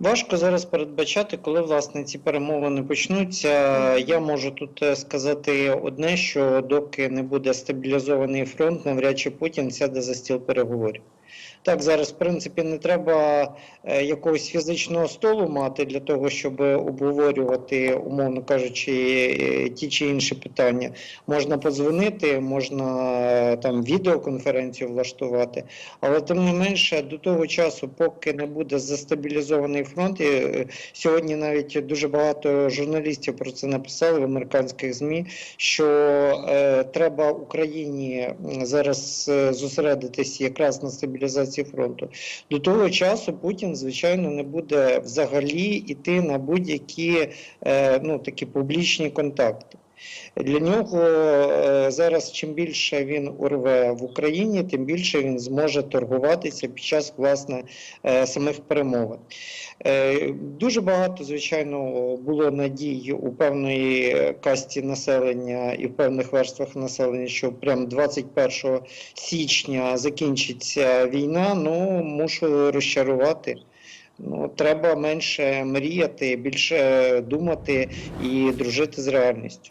Важко зараз передбачати, коли власне ці перемовини почнуться. Я можу тут е, сказати одне: що доки не буде стабілізований фронт, навряд чи Путін сяде за стіл переговорів. Так, зараз, в принципі, не треба е, якогось фізичного столу мати для того, щоб обговорювати, умовно кажучи, е, ті чи інші питання. Можна подзвонити, можна там відеоконференцію влаштувати. Але тим не менше, до того часу, поки не буде застабілізований фронт, і е, сьогодні навіть дуже багато журналістів про це написали в американських змі, що е, треба Україні зараз е, зосередитись якраз на стабілізації фронту. До того часу Путін, звичайно, не буде взагалі йти на будь-які е, ну такі публічні контакти. Для нього е, зараз чим більше він урве в Україні, тим більше він зможе торгуватися під час власне е, самих перемовин. Е, Дуже багато, звичайно, було надій у певної касті населення і в певних верствах населення, що прям 21 січня закінчиться війна. Ну мушу розчарувати. Ну, треба менше мріяти, більше думати і дружити з реальністю.